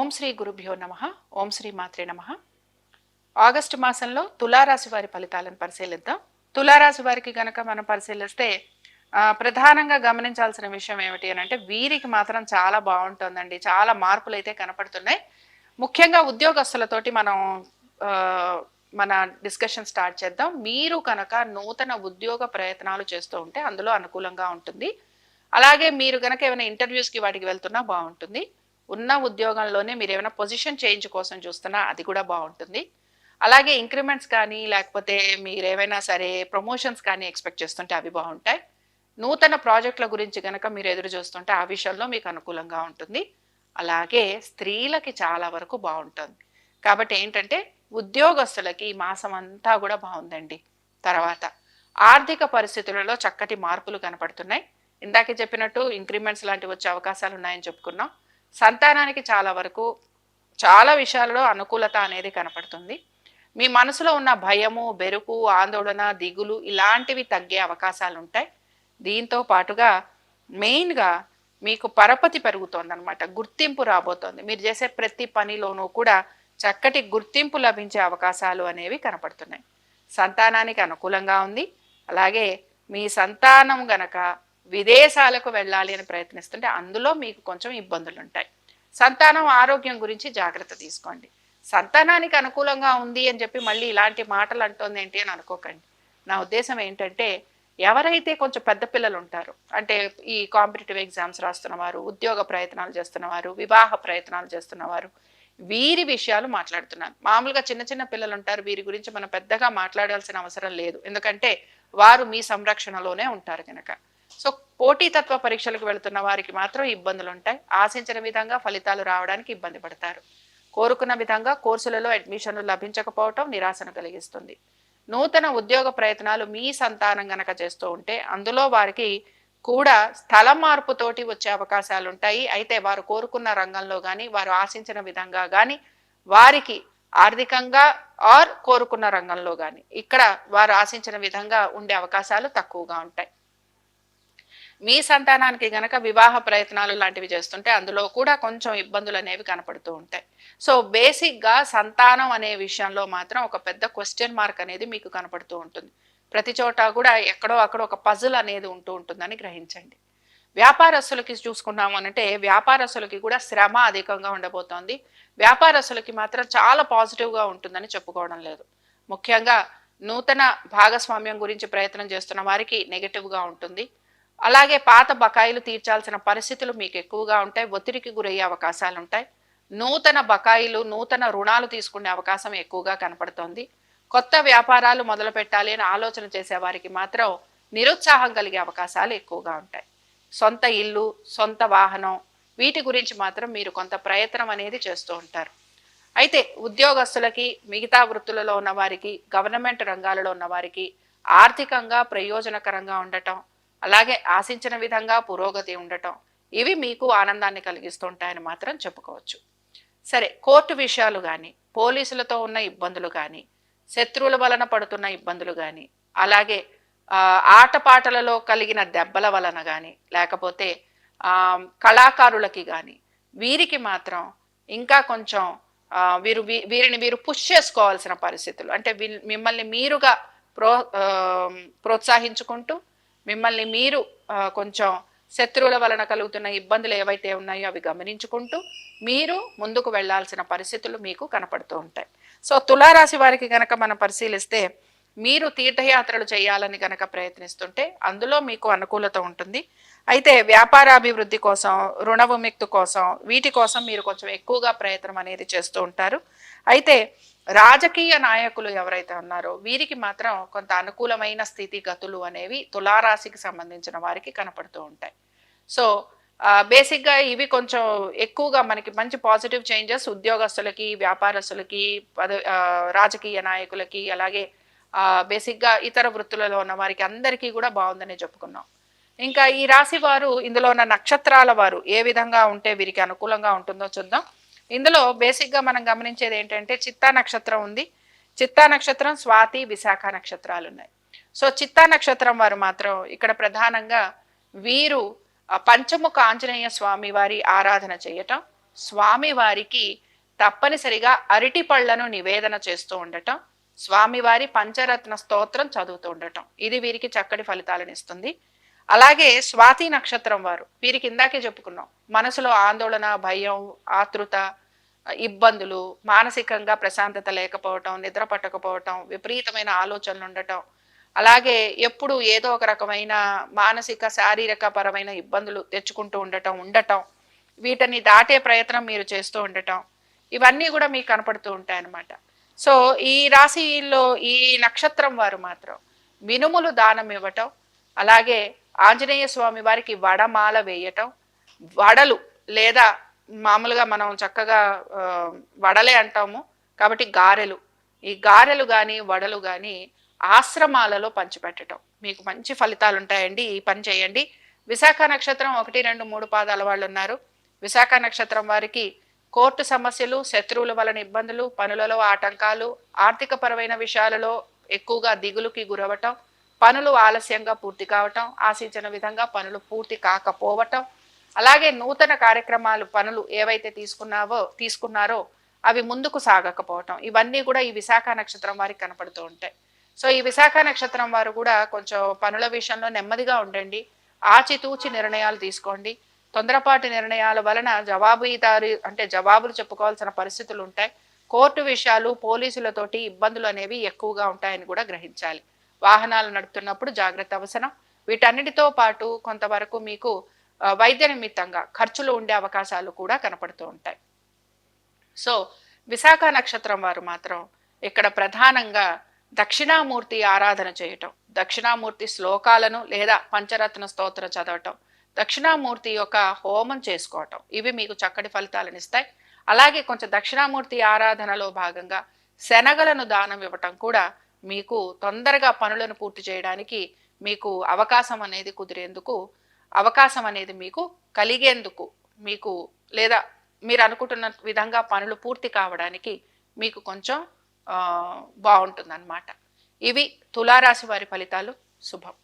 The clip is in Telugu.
ఓం శ్రీ గురుభ్యో నమ. ఓం శ్రీ మాత్రే నమ. ఆగస్టు మాసంలో తులారాశి వారి ఫలితాలను పరిశీలిద్దాం. తులారాశి వారికి గనక మనం పరిశీలిస్తే ప్రధానంగా గమనించాల్సిన విషయం ఏమిటి అని అంటే వీరికి మాత్రం చాలా బాగుంటుందండి. చాలా మార్పులు అయితే కనపడుతున్నాయి. ముఖ్యంగా ఉద్యోగస్తులతోటి మనం మన డిస్కషన్ స్టార్ట్ చేద్దాం. మీరు కనుక నూతన ఉద్యోగ ప్రయత్నాలు చేస్తూ ఉంటే అందులో అనుకూలంగా ఉంటుంది. అలాగే మీరు కనుక ఏమైనా ఇంటర్వ్యూస్కి వాటికి వెళ్తున్నా బాగుంటుంది. ఉన్న ఉద్యోగంలోనే మీరు ఏమైనా పొజిషన్ చేంజ్ కోసం చూస్తున్నా అది కూడా బాగుంటుంది. అలాగే ఇంక్రిమెంట్స్ కానీ లేకపోతే మీరు ఏమైనా సరే ప్రమోషన్స్ కానీ ఎక్స్పెక్ట్ చేస్తుంటే అవి బాగుంటాయి. నూతన ప్రాజెక్టుల గురించి కనుక మీరు ఎదురు చూస్తుంటే ఆ విషయంలో మీకు అనుకూలంగా ఉంటుంది. అలాగే స్త్రీలకి చాలా వరకు బాగుంటుంది. కాబట్టి ఏంటంటే ఉద్యోగస్తులకి ఈ మాసం అంతా కూడా బాగుందండి. తర్వాత ఆర్థిక పరిస్థితులలో చక్కటి మార్పులు కనపడుతున్నాయి. ఇందాకే చెప్పినట్టు ఇంక్రిమెంట్స్ లాంటివి వచ్చే అవకాశాలు ఉన్నాయని చెప్పుకున్నాం. సంతానానికి చాలా వరకు చాలా విషయాలలో అనుకూలత అనేది కనపడుతుంది. మీ మనసులో ఉన్న భయము బెరుకు ఆందోళన దిగులు ఇలాంటివి తగ్గే అవకాశాలు ఉంటాయి దీంతో పాటుగా మెయిన్గా మీకు పరపతి పెరుగుతోంది అనమాట గుర్తింపు రాబోతోంది. మీరు చేసే ప్రతి పనిలోనూ కూడా చక్కటి గుర్తింపు లభించే అవకాశాలు అనేవి కనపడుతున్నాయి. సంతానానికి అనుకూలంగా ఉంది. అలాగే మీ సంతానం గనక విదేశాలకు వెళ్ళాలి అని ప్రయత్నిస్తుంటే అందులో మీకు కొంచెం ఇబ్బందులు ఉంటాయి సంతానం ఆరోగ్యం గురించి జాగ్రత్త తీసుకోండి. సంతానానికి అనుకూలంగా ఉంది అని చెప్పి మళ్ళీ ఇలాంటి మాటలు అంటోంది ఏంటి అని అనుకోకండి. నా ఉద్దేశం ఏంటంటే ఎవరైతే కొంచెం పెద్ద పిల్లలు ఉంటారో అంటే ఈ కాంపిటేటివ్ ఎగ్జామ్స్ రాస్తున్నవారు ఉద్యోగ ప్రయత్నాలు చేస్తున్నవారు వివాహ ప్రయత్నాలు చేస్తున్నవారు వీరి విషయాలు మాట్లాడుతున్నాను మామూలుగా చిన్న చిన్న పిల్లలు ఉంటారు వీరి గురించి మనం పెద్దగా మాట్లాడాల్సిన అవసరం లేదు. ఎందుకంటే వారు మీ సంరక్షణలోనే ఉంటారు కనుక సో పోటీతత్వ పరీక్షలకు వెళుతున్న వారికి మాత్రం ఇబ్బందులు ఉంటాయి ఆశించిన విధంగా ఫలితాలు రావడానికి ఇబ్బంది పడతారు. కోరుకున్న విధంగా కోర్సులలో అడ్మిషన్లు లభించకపోవటం నిరాశను కలిగిస్తుంది. నూతన ఉద్యోగ ప్రయత్నాలు మీ సంతానం గనక చేస్తూ ఉంటే అందులో వారికి కూడా స్థల మార్పుతోటి వచ్చే అవకాశాలు ఉంటాయి అయితే వారు కోరుకున్న రంగంలో కానీ వారు ఆశించిన విధంగా కానీ వారికి ఆర్థికంగా ఆర్ కోరుకున్న రంగంలో కానీ ఇక్కడ వారు ఆశించిన విధంగా ఉండే అవకాశాలు తక్కువగా ఉంటాయి. మీ సంతానానికి గనక వివాహ ప్రయత్నాలు లాంటివి చేస్తుంటే అందులో కూడా కొంచెం ఇబ్బందులు అనేవి కనపడుతూ ఉంటాయి. సో బేసిక్గా సంతానం అనే విషయంలో మాత్రం ఒక పెద్ద క్వశ్చన్ మార్క్ అనేది మీకు కనపడుతూ ఉంటుంది. ప్రతి చోట కూడా ఎక్కడో అక్కడ ఒక పజిల్ అనేది ఉంటూ ఉంటుందని గ్రహించండి. వ్యాపారస్తులకి చూసుకున్నాము అంటే వ్యాపారస్తులకి కూడా శ్రమ అధికంగా ఉండబోతోంది. వ్యాపారస్తులకి మాత్రం చాలా పాజిటివ్గా ఉంటుందని చెప్పుకోవడం లేదు. ముఖ్యంగా నూతన భాగస్వామ్యం గురించి ప్రయత్నం చేస్తున్న వారికి నెగటివ్గా ఉంటుంది. అలాగే పాత బకాయిలు తీర్చాల్సిన పరిస్థితులు మీకు ఎక్కువగా ఉంటాయి ఒత్తిడికి గురయ్యే అవకాశాలు ఉంటాయి నూతన బకాయిలు నూతన రుణాలు తీసుకునే అవకాశం ఎక్కువగా కనపడుతోంది. కొత్త వ్యాపారాలు మొదలు పెట్టాలి అని ఆలోచన చేసేవారికి మాత్రం నిరుత్సాహం కలిగే అవకాశాలు ఎక్కువగా ఉంటాయి. సొంత ఇల్లు సొంత వాహనం వీటి గురించి మాత్రం మీరు కొంత ప్రయత్నం అనేది చేస్తూ ఉంటారు. అయితే ఉద్యోగస్తులకి మిగతా వృత్తులలో ఉన్నవారికి గవర్నమెంట్ రంగాలలో ఉన్నవారికి ఆర్థికంగా ప్రయోజనకరంగా ఉండటం అలాగే ఆశించిన విధంగా పురోగతి ఉండటం ఇవి మీకు ఆనందాన్ని కలిగిస్తుంటాయని మాత్రం చెప్పుకోవచ్చు. సరే కోర్టు విషయాలు కానీ పోలీసులతో ఉన్న ఇబ్బందులు కానీ శత్రువుల వలన పడుతున్న ఇబ్బందులు కానీ అలాగే ఆటపాటలలో కలిగిన దెబ్బల వలన కానీ లేకపోతే కళాకారులకి కానీ వీరికి మాత్రం ఇంకా కొంచెం వీరు వీ- వీరిని వీరు పుష్ చేసుకోవాల్సిన పరిస్థితులు. అంటే మిమ్మల్ని మీరుగా ప్రో ప్రోత్సహించుకుంటూ మిమ్మల్ని మీరు కొంచెం శత్రువుల వలన కలుగుతున్న ఇబ్బందులు ఏవైతే ఉన్నాయో అవి గమనించుకుంటూ మీరు ముందుకు వెళ్ళాల్సిన పరిస్థితులు మీకు కనపడుతూ ఉంటాయి. సో తులారాశి వారికి కనుక మనం పరిశీలిస్తే మీరు తీర్థయాత్రలు చేయాలని కనుక ప్రయత్నిస్తుంటే అందులో మీకు అనుకూలత ఉంటుంది. అయితే వ్యాపారాభివృద్ధి కోసం రుణ విముక్తి కోసం వీటి కోసం మీరు కొంచెం ఎక్కువగా ప్రయత్నం అనేది చేస్తూ ఉంటారు. అయితే రాజకీయ నాయకులు ఎవరైతే ఉన్నారో వీరికి మాత్రం కొంత అనుకూలమైన స్థితిగతులు అనేవి తులారాశికి సంబంధించిన వారికి కనపడుతూ ఉంటాయి. సో బేసిక్గా ఇవి కొంచెం ఎక్కువగా మనకి మంచి పాజిటివ్ చేంజెస్ ఉద్యోగస్తులకి వ్యాపారస్తులకి పద రాజకీయ నాయకులకి అలాగే బేసిక్గా ఇతర వృత్తులలో ఉన్న వారికి అందరికీ కూడా బాగుందని చెప్పుకున్నాం. ఇంకా ఈ రాశి వారు ఇందులో ఉన్న నక్షత్రాల వారు ఏ విధంగా ఉంటే వీరికి అనుకూలంగా ఉంటుందో చూద్దాం. ఇందులో బేసిక్గా మనం గమనించేది ఏంటంటే చిత్తా నక్షత్రం ఉంది. చిత్తా నక్షత్రం స్వాతి విశాఖ నక్షత్రాలు ఉన్నాయి. సో చిత్తా నక్షత్రం వారు మాత్రం ఇక్కడ ప్రధానంగా వీరు పంచముఖ ఆంజనేయ స్వామి వారి ఆరాధన చేయటం స్వామివారికి తప్పనిసరిగా అరటి పళ్ళను నివేదన చేస్తూ ఉండటం స్వామివారి పంచరత్న స్తోత్రం చదువుతూ ఉండటం. ఇది వీరికి చక్కటి ఫలితాలను ఇస్తుంది. అలాగే స్వాతి నక్షత్రం వారు వీరికి ఇందాకే చెప్పుకున్నాం. మనసులో ఆందోళన భయం ఆతృత ఇబ్బందులు మానసికంగా ప్రశాంతత లేకపోవటం నిద్ర పట్టకపోవటం విపరీతమైన ఆలోచనలు ఉండటం అలాగే ఎప్పుడు ఏదో ఒక రకమైన మానసిక శారీరక పరమైన ఇబ్బందులు తెచ్చుకుంటూ ఉండటం ఉండటం వీటిని దాటే ప్రయత్నం మీరు చేస్తూ ఉండటం ఇవన్నీ కూడా మీకు కనపడుతూ ఉంటాయి అన్నమాట సో ఈ రాశిలో ఈ నక్షత్రం వారు మాత్రం మినుములు దానం ఇవ్వటం అలాగే ఆంజనేయ స్వామి వారికి వడమాల వేయటం వడలు లేదా మామూలుగా మనం చక్కగా వడలే అంటాము కాబట్టి గారెలు. ఈ గారెలు కానీ వడలు కానీ ఆశ్రమాలలో పంచిపెట్టడం మీకు మంచి ఫలితాలు ఉంటాయండి. ఈ పని చేయండి. విశాఖ నక్షత్రం ఒకటి రెండు మూడు పాదాల వాళ్ళు ఉన్నారు. విశాఖ నక్షత్రం వారికి కోర్టు సమస్యలు శత్రువుల వలన ఇబ్బందులు పనులలో ఆటంకాలు ఆర్థికపరమైన విషయాలలో ఎక్కువగా దిగులుకి గురవటం పనులు ఆలస్యంగా పూర్తి కావటం ఆశించిన విధంగా పనులు పూర్తి కాకపోవటం అలాగే నూతన కార్యక్రమాలు పనులు ఏవైతే తీసుకున్నావో తీసుకున్నారో అవి ముందుకు సాగకపోవటం. ఇవన్నీ కూడా ఈ విశాఖ నక్షత్రం వారికి కనపడుతూ ఉంటాయి. సో ఈ విశాఖ నక్షత్రం వారు కూడా కొంచెం పనుల విషయంలో నెమ్మదిగా ఉండండి. ఆచితూచి నిర్ణయాలు తీసుకోండి. తొందరపాటు నిర్ణయాల వలన జవాబుదారి అంటే జవాబులు చెప్పుకోవాల్సిన పరిస్థితులు ఉంటాయి. కోర్టు విషయాలు పోలీసులతోటి ఇబ్బందులు అనేవి ఎక్కువగా ఉంటాయని కూడా గ్రహించాలి. వాహనాలు నడుపుతున్నప్పుడు జాగ్రత్త అవసరం. వీటన్నిటితో పాటు కొంతవరకు మీకు వైద్య నిమిత్తంగా ఖర్చులు ఉండే అవకాశాలు కూడా కనపడుతూ ఉంటాయి. సో విశాఖ నక్షత్రం వారు మాత్రం ఇక్కడ ప్రధానంగా దక్షిణామూర్తి ఆరాధన చేయటం దక్షిణామూర్తి శ్లోకాలను లేదా పంచరత్న స్తోత్ర చదవటం దక్షిణామూర్తి యొక్క హోమం చేసుకోవటం ఇవి మీకు చక్కటి ఫలితాలను ఇస్తాయి. అలాగే కొంచెం దక్షిణామూర్తి ఆరాధనలో భాగంగా శనగలను దానం ఇవ్వటం కూడా మీకు తొందరగా పనులను పూర్తి చేయడానికి మీకు అవకాశం అనేది కుదిరేందుకు అవకాశం అనేది మీకు కలిగేందుకు మీకు లేదా మీరు అనుకుంటున్న విధంగా పనులు పూర్తి కావడానికి మీకు కొంచెం బాగుంటుంది ఇవి తులారాశి వారి ఫలితాలు. శుభం.